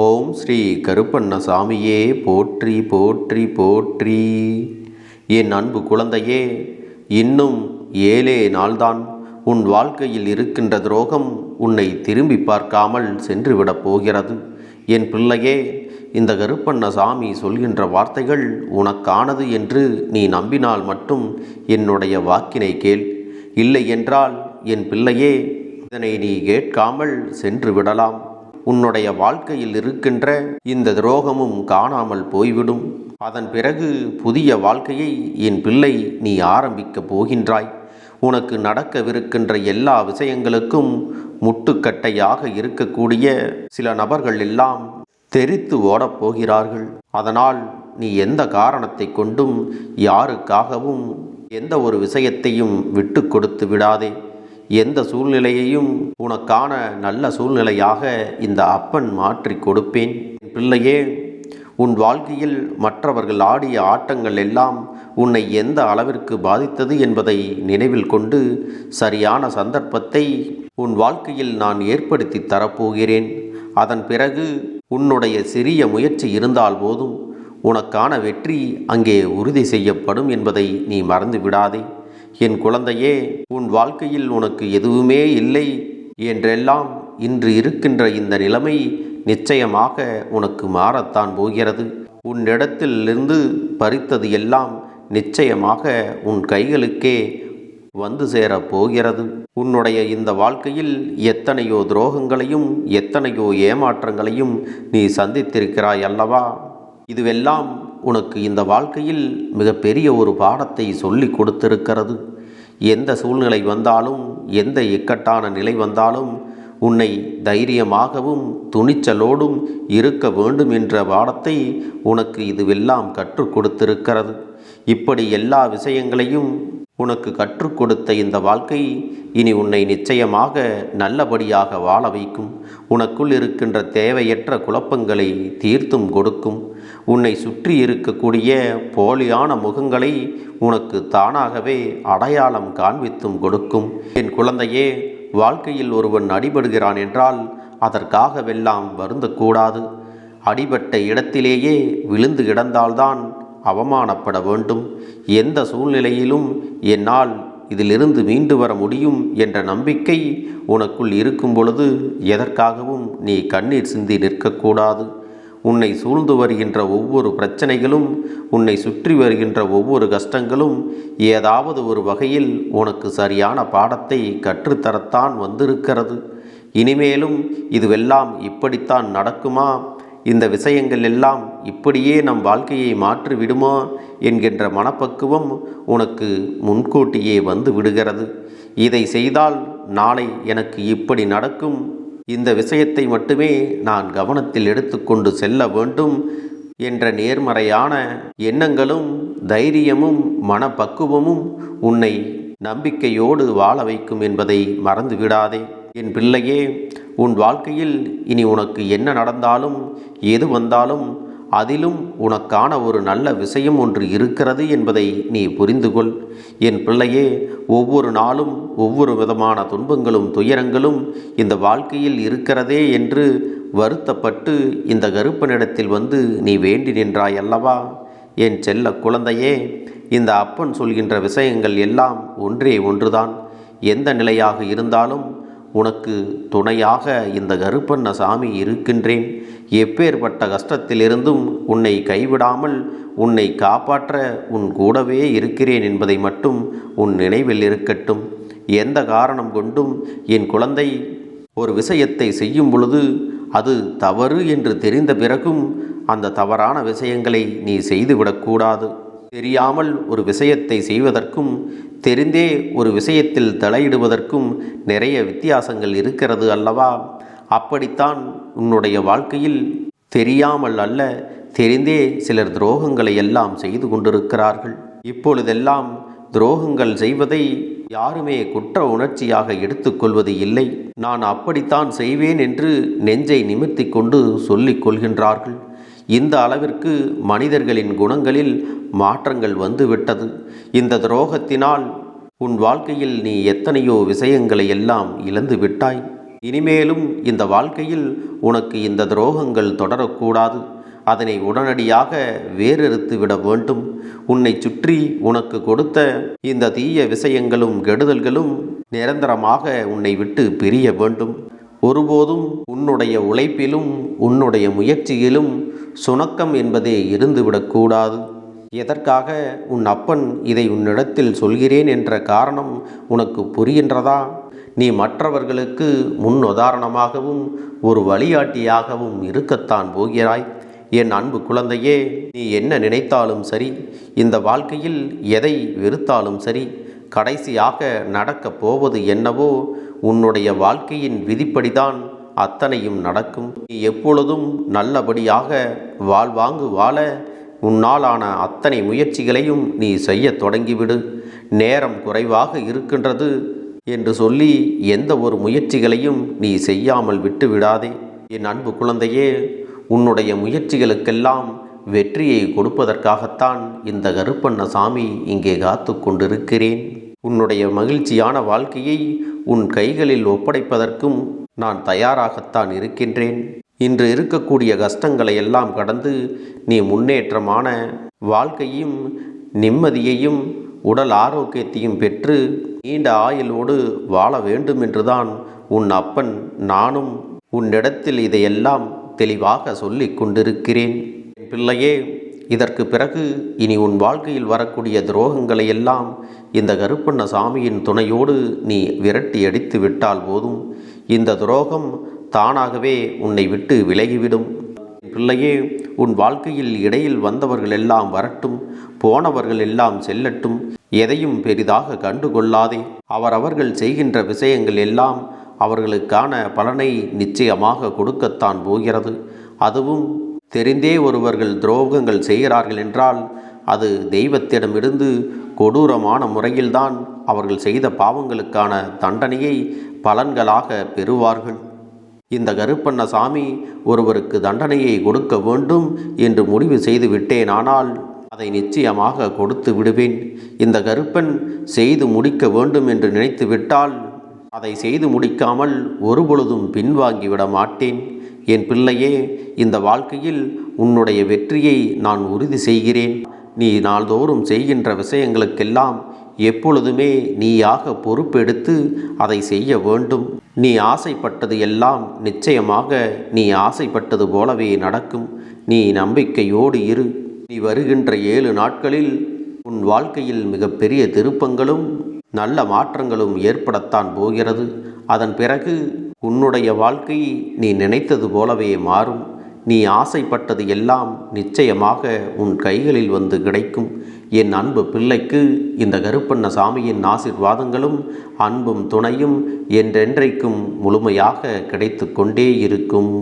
ஓம் ஸ்ரீ கருப்பண்ணசாமியே போற்றி போற்றி போற்றி. என் அன்பு குழந்தையே இன்னும் ஏழே நாள்தான். உன் வாழ்க்கையில் இருக்கின்ற துரோகம் உன்னை திரும்பி பார்க்காமல் சென்றுவிடப் போகிறது. என் பிள்ளையே இந்த கருப்பண்ணசாமி சொல்கின்ற வார்த்தைகள் உனக்கானது என்று நீ நம்பினால் மட்டும் என்னுடைய வாக்கினை கேள். இல்லை என்றால் என் பிள்ளையே இதனை நீ கேட்காமல் சென்று விடலாம் உன்னுடைய வாழ்க்கையில் இருக்கின்ற இந்த துரோகமும் காணாமல் போய்விடும். அதன் பிறகு புதிய வாழ்க்கையை என் பிள்ளை நீ ஆரம்பிக்கப் போகின்றாய். உனக்கு நடக்கவிருக்கின்ற எல்லா விஷயங்களுக்கும் முட்டுக்கட்டையாக இருக்கக்கூடிய சில நபர்கள் எல்லாம் தெரித்து ஓடப் போகிறார்கள். அதனால் நீ எந்த காரணத்தை கொண்டும் யாருக்காகவும் எந்த ஒரு விஷயத்தையும் விட்டு கொடுத்து விடாதே. எந்த சூழ்நிலையையும் உனக்கான நல்ல சூழ்நிலையாக இந்த அப்பன் மாற்றி கொடுப்பேன். பிள்ளையே உன் வாழ்க்கையில் மற்றவர்கள் ஆடிய ஆட்டங்கள் எல்லாம் உன்னை எந்த அளவிற்கு பாதித்தது என்பதை நினைவில் கொண்டு சரியான சந்தர்ப்பத்தை உன் வாழ்க்கையில் நான் ஏற்படுத்தி தரப்போகிறேன். அதன் பிறகு உன்னுடைய சிறிய முயற்சி இருந்தால் போதும் உனக்கான வெற்றி அங்கே உறுதி செய்யப்படும் என்பதை நீ மறந்து விடாதே என் குழந்தையே உன் வாழ்க்கையில் உனக்கு எதுவுமே இல்லை என்றெல்லாம் இன்று இருக்கின்ற இந்த நிலைமை நிச்சயமாக உனக்கு மாறத்தான் போகிறது. உன்னிடத்திலிருந்து பறித்தது எல்லாம் நிச்சயமாக உன் கைகளுக்கே வந்து சேரப் போகிறது. உன்னுடைய இந்த வாழ்க்கையில் எத்தனையோ துரோகங்களையும் எத்தனையோ ஏமாற்றங்களையும் நீ சந்தித்திருக்கிறாய் அல்லவா? இதுவெல்லாம் உனக்கு இந்த வாழ்க்கையில் மிகப்பெரிய ஒரு பாடத்தை சொல்லி கொடுத்திருக்கிறது. எந்த சூழ்நிலை வந்தாலும் எந்த இக்கட்டான நிலை வந்தாலும் உன்னை தைரியமாகவும் துணிச்சலோடும் இருக்க வேண்டும் என்ற பாடத்தை உனக்கு இதுவெல்லாம் கற்றுக் கொடுத்திருக்கிறது. இப்படி எல்லா விஷயங்களையும் உனக்கு கற்றுக் கொடுத்த இந்த வாழ்க்கை இனி உன்னை நிச்சயமாக நல்லபடியாக வாழ வைக்கும். உனக்குள் இருக்கின்ற தேவையற்ற குழப்பங்களை தீர்த்தும் கொடுக்கும். உன்னை சுற்றி இருக்கக்கூடிய போலியான முகங்களை உனக்கு தானாகவே அடையாளம் காண்பித்தும் கொடுக்கும். என் குழந்தையே வாழ்க்கையில் ஒருவன் அடிபடுகிறான் என்றால் அதற்காகவெல்லாம் வருந்தக்கூடாது. அடிபட்ட இடத்திலேயே விழுந்து கிடந்தால்தான் அவமானப்பட வேண்டும். எந்த சூழ்நிலையிலும் என்னால் இதிலிருந்து மீண்டு வர முடியும் என்ற நம்பிக்கை உனக்குள் இருக்கும் பொழுது எதற்காகவும் நீ கண்ணீர் சிந்தி நிற்கக்கூடாது. உன்னை சூழ்ந்து வருகின்ற ஒவ்வொரு பிரச்சனைகளும் உன்னை சுற்றி வருகின்ற ஒவ்வொரு கஷ்டங்களும் ஏதாவது ஒரு வகையில் உனக்கு சரியான பாடத்தை கற்றுத்தரத்தான் வந்திருக்கிறது. இனிமேலும் இதுவெல்லாம் இப்படித்தான் நடக்குமா? இந்த விஷயங்கள் எல்லாம் இப்படியே நம் வாழ்க்கையை மாற்றி விடுமா என்கின்ற மனப்பக்குவம் உனக்கு முன்கூட்டியே வந்து விடுகிறது. இதை செய்தால் நாளை எனக்கு இப்படி நடக்கும். இந்த விஷயத்தை மட்டுமே நான் கவனத்தில் எடுத்துக்கொண்டு செல்ல வேண்டும் என்ற நேர்மறையான எண்ணங்களும் தைரியமும் மனப்பக்குவமும் உன்னை நம்பிக்கையோடு வாழ வைக்கும் என்பதை மறந்து விடாதே என் பிள்ளையே உன் வாழ்க்கையில் இனி உனக்கு என்ன நடந்தாலும் எது வந்தாலும் அதிலும் உனக்கான ஒரு நல்ல விஷயம் ஒன்று இருக்கிறது என்பதை நீ புரிந்து கொள் என் பிள்ளையே ஒவ்வொரு நாளும் ஒவ்வொரு விதமான துன்பங்களும் துயரங்களும் இந்த வாழ்க்கையில் இருக்கிறதே என்று வருத்தப்பட்டு இந்த கருப்பனிடத்தில் வந்து நீ வேண்டி நின்றாய் அல்லவா என் செல்ல குழந்தையே இந்த அப்பன் சொல்கின்ற விஷயங்கள் எல்லாம் ஒன்றே ஒன்றுதான். எந்த நிலையாக இருந்தாலும் உனக்கு துணையாக இந்த கருப்பண்ண சாமி இருக்கின்றேன். எப்பேற்பட்ட கஷ்டத்திலிருந்தும் உன்னை கைவிடாமல் உன்னை காப்பாற்ற உன் கூடவே இருக்கிறேன் என்பதை மட்டும் உன் நினைவில் இருக்கட்டும். எந்த காரணம் கொண்டும் என் குழந்தை ஒரு விஷயத்தை செய்யும் பொழுது அது தவறு என்று தெரிந்த பிறகும் அந்த தவறான விஷயங்களை நீ செய்துவிடக்கூடாது. தெரியாமல் ஒரு விஷயத்தை செய்வதற்கும் தெரிந்தே ஒரு விஷயத்தில் தலையிடுவதற்கும் நிறைய வித்தியாசங்கள் இருக்கிறது அல்லவா? அப்படித்தான் உன்னுடைய வாழ்க்கையில் தெரியாமல் அல்ல தெரிந்தே சிலர் துரோகங்களை எல்லாம் செய்து கொண்டிருக்கிறார்கள். இப்பொழுதெல்லாம் துரோகங்கள் செய்வதை யாருமே குற்ற உணர்ச்சியாக எடுத்துக்கொள்வது இல்லை. நான் அப்படித்தான் செய்வேன் என்று நெஞ்சை நிமித்தி கொண்டு சொல்லிக் கொள்கின்றார்கள். இந்த அளவிற்கு மனிதர்களின் குணங்களில் மாற்றங்கள் வந்துவிட்டது. இந்த துரோகத்தினால் உன் வாழ்க்கையில் நீ எத்தனையோ விஷயங்களை எல்லாம் இழந்து விட்டாய். இனிமேலும் இந்த வாழ்க்கையில் உனக்கு இந்த துரோகங்கள் தொடரக்கூடாது. அதனை உடனடியாக வேறறுத்து விட வேண்டும். உன்னை சுற்றி உனக்கு கொடுத்த இந்த தீய விஷயங்களும் கெடுதல்களும் நிரந்தரமாக உன்னை விட்டு பிரிய வேண்டும். ஒருபோதும் உன்னுடைய உழைப்பிலும் உன்னுடைய முயற்சியிலும் சுணக்கம் என்பதே இருந்துவிடக்கூடாது எதற்காக உன் அப்பன் இதை உன்னிடத்தில் சொல்கிறேன் என்ற காரணம் உனக்கு புரிகின்றதா? நீ மற்றவர்களுக்கு முன் உதாரணமாகவும் ஒரு வழிகாட்டியாகவும் இருக்கத்தான் போகிறாய். என் அன்பு குழந்தையே நீ என்ன நினைத்தாலும் சரி இந்த வாழ்க்கையில் எதை வெறுத்தாலும் சரி கடைசியாக நடக்கப் போவது என்னவோ உன்னுடைய வாழ்க்கையின் விதிப்படிதான் அத்தனையும் நடக்கும். நீ எப்பொழுதும் நல்லபடியாக வாழ்வாங்கு வாழ உன்னாலான அத்தனை முயற்சிகளையும் நீ செய்யத் தொடங்கிவிடு. நேரம் குறைவாக இருக்கின்றது என்று சொல்லி எந்த ஒரு முயற்சிகளையும் நீ செய்யாமல் விட்டு விடாதே என் அன்பு குழந்தையே உன்னுடைய முயற்சிகளுக்கெல்லாம் வெற்றியை கொடுப்பதற்காகத்தான் இந்த கருப்பண்ண சாமி இங்கே காத்து கொண்டிருக்கிறேன். உன்னுடைய மகிழ்ச்சியான வாழ்க்கையை உன் கைகளில் ஒப்படைப்பதற்கும் நான் தயாராகத்தான் இருக்கின்றேன். இன்று இருக்கக்கூடிய கஷ்டங்களை எல்லாம் கடந்து நீ முன்னேற்றமான வாழ்க்கையும் நிம்மதியையும் உடல் ஆரோக்கியத்தையும் பெற்று நீண்ட ஆயுளோடு வாழ வேண்டும் என்றுதான் உன் அப்பன் நானும் உன்னிடத்தில் இதையெல்லாம் தெளிவாக சொல்லிக் கொண்டிருக்கிறேன். பிள்ளையே இதற்கு பிறகு இனி உன் வாழ்க்கையில் வரக்கூடிய துரோகங்களை எல்லாம் இந்த கருப்பண்ண சாமியின் துணையோடு நீ விரட்டி அடித்து விட்டால் போதும். இந்த துரோகம் தானாகவே உன்னை விட்டு விலகிவிடும். பிள்ளையே உன் வாழ்க்கையில் இடையில் வந்தவர்கள் எல்லாம் வரட்டும் போனவர்கள் எல்லாம் செல்லட்டும். எதையும் பெரிதாக கண்டுகொள்ளாதே. அவரவர்கள் செய்கின்ற விஷயங்கள் எல்லாம் அவர்களுக்கான பலனை நிச்சயமாக கொடுக்கத்தான் போகிறது. அதுவும் தெரிந்தே ஒருவர்கள் துரோகங்கள் செய்கிறார்கள் என்றால் அது தெய்வத்திடமிருந்து கொடூரமான முறையில்தான் அவர்கள் செய்த பாவங்களுக்கான தண்டனையை பலன்களாக பெறுவார்கள். இந்த கருப்பண்ண சாமி ஒருவருக்கு தண்டனையை கொடுக்க வேண்டும் என்று முடிவு செய்து விட்டேனானால் அதை நிச்சயமாக கொடுத்து விடுவேன். இந்த கருப்பன் செய்து முடிக்க வேண்டும் என்று நினைத்து விட்டால் அதை செய்து முடிக்காமல் ஒருபொழுதும் பின்வாங்கி விட மாட்டேன். என் பிள்ளையே இந்த வாழ்க்கையில் உன்னுடைய வெற்றியை நான் உறுதி செய்கிறேன். நீ நாள்தோறும் செய்கின்ற விஷயங்களுக்கெல்லாம் எப்பொழுதுமே நீயாக பொறுப்பெடுத்து அதை செய்ய வேண்டும். நீ ஆசைப்பட்டது எல்லாம் நிச்சயமாக நீ ஆசைப்பட்டது போலவே நடக்கும். நீ நம்பிக்கையோடு இரு. நீ வருகின்ற ஏழு நாட்களில் உன் வாழ்க்கையில் மிகப்பெரிய திருப்பங்களும் நல்ல மாற்றங்களும் ஏற்படத்தான் போகிறது. அதன் பிறகு உன்னுடைய வாழ்க்கை நீ நினைத்தது போலவே மாறும். நீ ஆசைப்பட்டது எல்லாம் நிச்சயமாக உன் கைகளில் வந்து கிடைக்கும். என் அன்பு பிள்ளைக்கு இந்த கருப்பண்ண சாமியின் ஆசிர்வாதங்களும் அன்பும் துணையும் என்றென்றைக்கும் முழுமையாக கிடைத்து கொண்டே இருக்கும்.